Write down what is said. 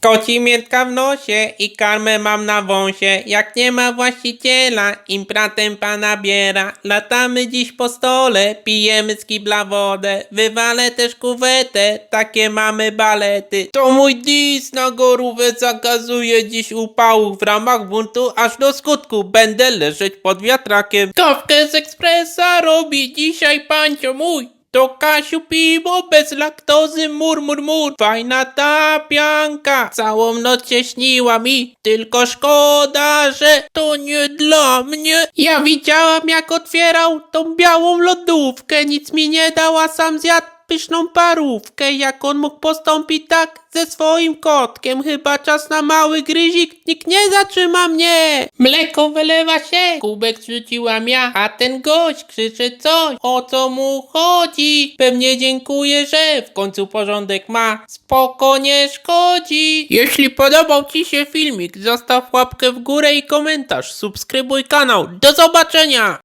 Koci miętka w nosie i karmę mam na wąsie. Jak nie ma właściciela, impratem pana biera. Latamy dziś po stole, pijemy z kibla wodę. Wywalę też kuwetę, takie mamy balety. To mój dis na gorówę zakazuje dziś upału. W ramach buntu aż do skutku będę leżeć pod wiatrakiem. Kawkę z ekspresa robi dzisiaj pancio mój. To Kasiu piwo bez laktozy, mur, mur, mur. Fajna ta pianka, całą noc się śniła mi. Tylko szkoda, że to nie dla mnie. Ja widziałam jak otwierał tą białą lodówkę. Nic mi nie dała, sam zjadł pyszną parówkę. Jak on mógł postąpić tak ze swoim kotkiem? Chyba czas na mały gryzik, nikt nie zatrzyma mnie. Mleko wylewa się, kubek zrzuciłam ja, a ten gość krzyczy coś. O co mu chodzi? Pewnie dziękuję, że w końcu porządek ma. Spoko nie szkodzi. Jeśli podobał Ci się filmik, zostaw łapkę w górę i komentarz. Subskrybuj kanał. Do zobaczenia!